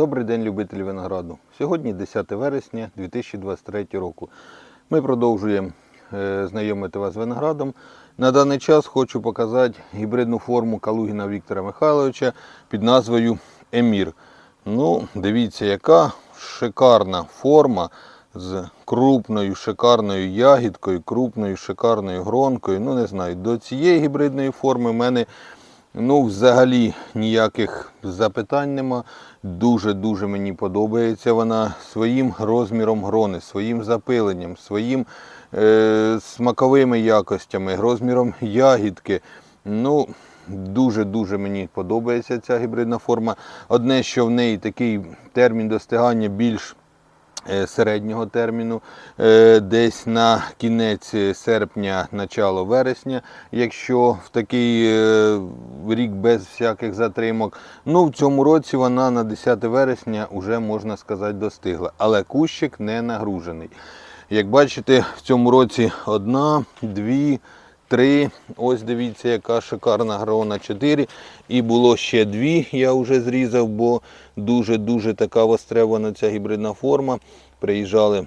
Добрий день, любителі винограду. Сьогодні 10 вересня 2023 року. Ми продовжуємо е, знайомити вас з виноградом. На даний час хочу показати гібридну форму Калугіна Віктора Михайловича під назвою Емір. Ну, дивіться, яка шикарна форма з крупною шикарною ягідкою, крупною шикарною гронкою. Ну, не знаю, до цієї гібридної форми в мене Ну, взагалі ніяких запитань нема. Дуже-дуже мені подобається вона своїм розміром грони, своїм запиленням, своїм е, смаковими якостями, розміром ягідки. Ну, дуже-дуже мені подобається ця гібридна форма. Одне, що в неї такий термін достигання більш середнього терміну, е, десь на кінець серпня, начало вересня, якщо в такий е, рік без всяких затримок. Ну, в цьому році вона на 10 вересня вже можна сказати достигла, але кущик не нагружений. Як бачите, в цьому році одна, дві, три. Ось дивіться, яка шикарна грона 4. І було ще дві, я вже зрізав, бо дуже-дуже така востребована ця гібридна форма. Приїжджали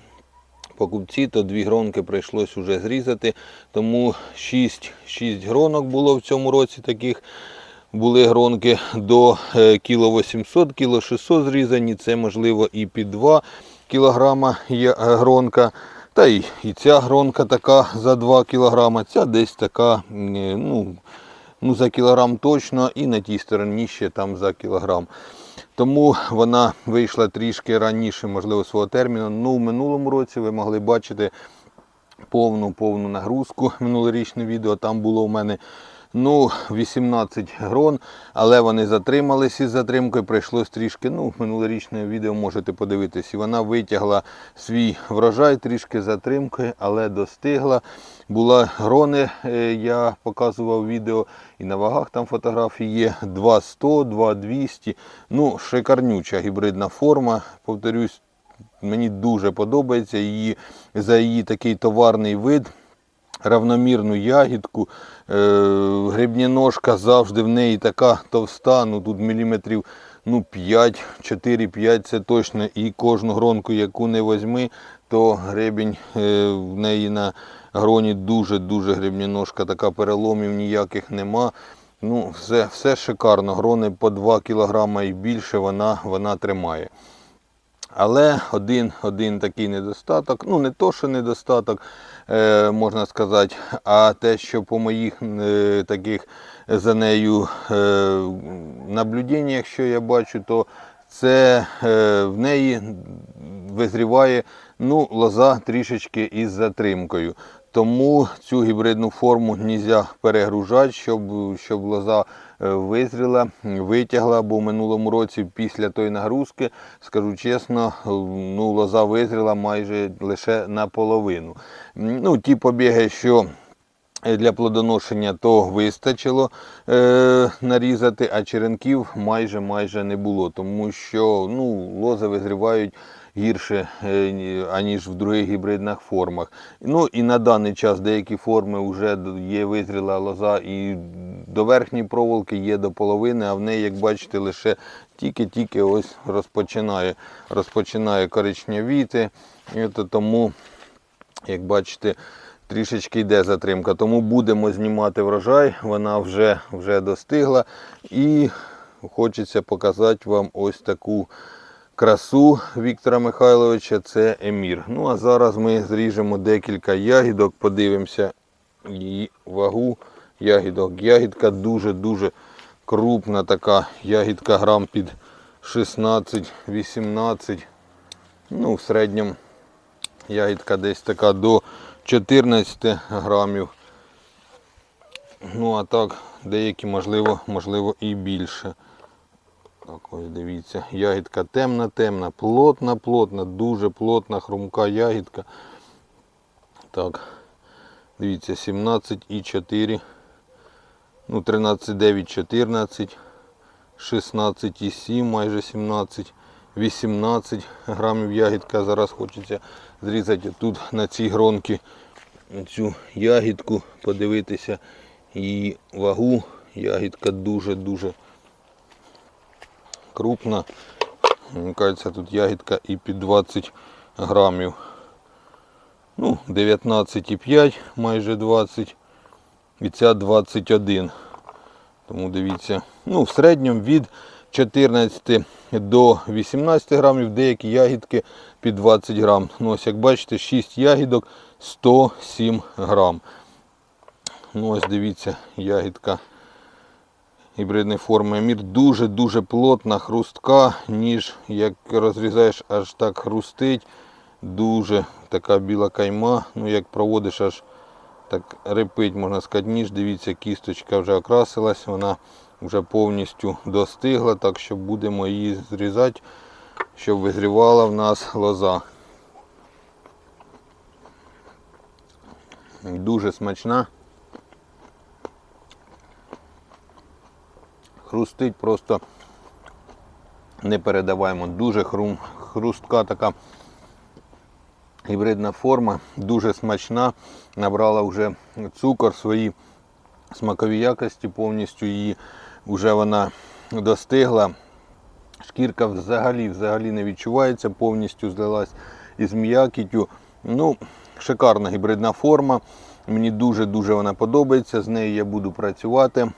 покупці, то дві гронки прийшлось вже зрізати. Тому 6, 6 гронок було в цьому році таких. Були гронки до е, кіло 800, кіло 600 зрізані. Це можливо і під 2 кілограма е, гронка. Та й, і ця гронка така за 2 кілограма, ця десь така, е, ну, ну за кілограм точно, і на тій стороні ще там за кілограм. Тому вона вийшла трішки раніше, можливо, свого терміну. Ну, в минулому році ви могли бачити повну повну нагрузку. Минулорічне відео там було у мене ну, 18 грон, але вони затримались із затримкою. Прийшлось трішки. Ну, минулорічне відео можете подивитись. І вона витягла свій врожай трішки затримкою, але достигла. Була грони, е, я показував відео, і на вагах там фотографії є 2100, 2200. Ну, шикарнюча гібридна форма. Повторюсь, Мені дуже подобається її за її такий товарний вид, равномірну ягідку. Е, грибні ножка завжди в неї така товста, ну тут міліметрів ну, 5, 4-5 це точно. І кожну гронку, яку не возьми, то гребінь е, в неї на гроні дуже-дуже грибні ножка, така переломів ніяких нема. Ну, все, все шикарно. Грони по 2 кг і більше вона, вона тримає. Але один один такий недостаток, ну не то, що недостаток, можна сказати, а те, що по моїх е, таких за нею наблюдіннях, наблюденнях, що я бачу, то це е, в неї визріває ну, лоза трішечки із затримкою. Тому цю гібридну форму не можна перегружати, щоб, щоб лоза е, визріла, витягла, бо в минулому році після тої нагрузки, скажу чесно, ну, лоза визріла майже лише наполовину. Ну, Ті побіги, що для плодоношення то вистачило е, нарізати, а черенків майже майже не було, тому що ну, лози визрівають гірше, е, аніж в других гібридних формах. Ну і на даний час деякі форми вже є визріла лоза і до верхньої проволоки є до половини, а в неї, як бачите, лише тільки-тільки ось розпочинає, розпочинає коричневіти. І тому, як бачите, трішечки йде затримка. Тому будемо знімати врожай, вона вже, вже достигла. І хочеться показати вам ось таку красу Віктора Михайловича, це Емір. Ну а зараз ми зріжемо декілька ягідок, подивимося її вагу ягідок. Ягідка дуже-дуже крупна така. Ягідка грам під 16-18. Ну, в середньому ягідка десь така до 14 грамів. Ну а так, деякі можливо, можливо і більше. Так ось дивіться, ягідка темна, темна, плотна, плотна, дуже плотна, хрумка ягідка. Так, дивіться, 17,4, ну 13,9, 14, 16,7, майже 17, 18 грамів ягідка. Зараз хочеться зрізати тут на цій гронці цю ягідку, подивитися її вагу. Ягідка дуже-дуже крупна. Мені кажеться, тут ягідка і під 20 грамів. Ну, 19,5, майже 20. І ця 21. Тому дивіться, ну, в середньому від 14 до 18 грамів, деякі ягідки під 20 грам. Ну, ось як бачите, 6 ягідок 107 грам. Ну, ось дивіться, ягідка гібридної форми Мір дуже-дуже плотна, хрустка, ніж як розрізаєш, аж так хрустить. Дуже така біла кайма. Ну, як проводиш, аж так репить, можна сказати, ніж. Дивіться, кісточка вже окрасилась, вона вже повністю достигла, так що будемо її зрізати, щоб визрівала в нас лоза. Дуже смачна. Хрустить просто не передаваємо. Дуже хрум, хрустка така гібридна форма, дуже смачна. Набрала вже цукор, свої смакові якості, повністю її вже вона достигла. Шкірка взагалі взагалі не відчувається, повністю злилась із м'якіттю. Ну, шикарна гібридна форма. Мені дуже-дуже вона подобається. З нею я буду працювати.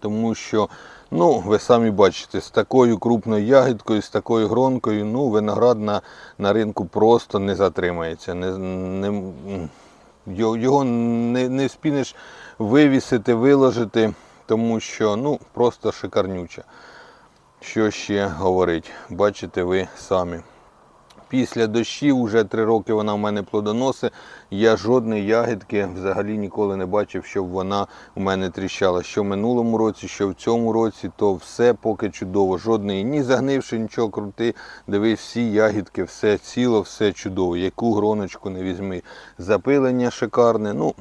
Тому що, ну, ви самі бачите, з такою крупною ягідкою, з такою гронкою, ну, виноград на, на ринку просто не затримається. Не, не, його не, не вспінеш вивісити, виложити, тому що ну, просто шикарнюча. Що ще говорить? Бачите ви самі. Після дощів вже три роки вона в мене плодоносить. Я жодної ягідки взагалі ніколи не бачив, щоб вона у мене тріщала. Що в минулому році, що в цьому році, то все поки чудово. Жодної ні загнивши, нічого крути. Дивись, всі ягідки, все ціло, все чудово. Яку гроночку не візьми. Запилення шикарне. Ну,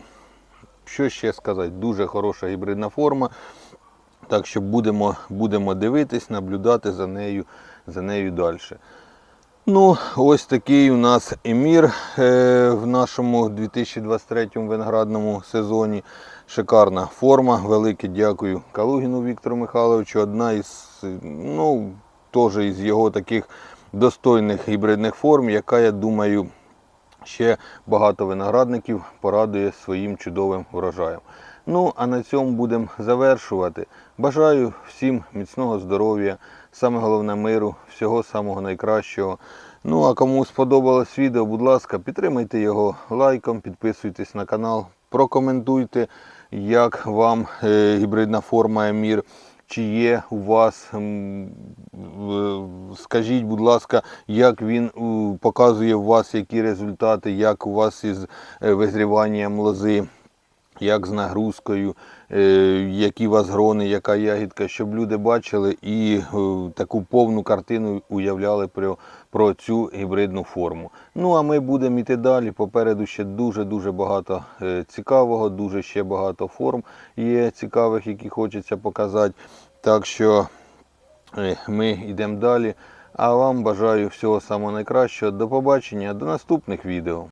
що ще сказати, дуже хороша гібридна форма. Так що будемо, будемо дивитись, наблюдати за нею, за нею далі. Ну, ось такий у нас емір е, в нашому 2023 виноградному сезоні. Шикарна форма. Велике дякую Калугіну Віктору Михайловичу. Одна із, ну, теж із його таких достойних гібридних форм, яка, я думаю, ще багато виноградників порадує своїм чудовим врожаєм. Ну, а на цьому будемо завершувати. Бажаю всім міцного здоров'я, саме головне миру, всього самого найкращого. Ну, а кому сподобалось відео, будь ласка, підтримайте його лайком, підписуйтесь на канал, прокоментуйте, як вам е, гібридна форма Емір. Чи є у вас, скажіть, будь ласка, як він показує у вас які результати, як у вас із е, визріванням лози, як з нагрузкою, які у вас грони, яка ягідка, щоб люди бачили і е, таку повну картину уявляли про, про цю гібридну форму. Ну а ми будемо йти далі. Попереду ще дуже-дуже багато е, цікавого, дуже ще багато форм є цікавих, які хочеться показати. Так що е, ми йдемо далі. А вам бажаю всього самого найкращого. До побачення, до наступних відео.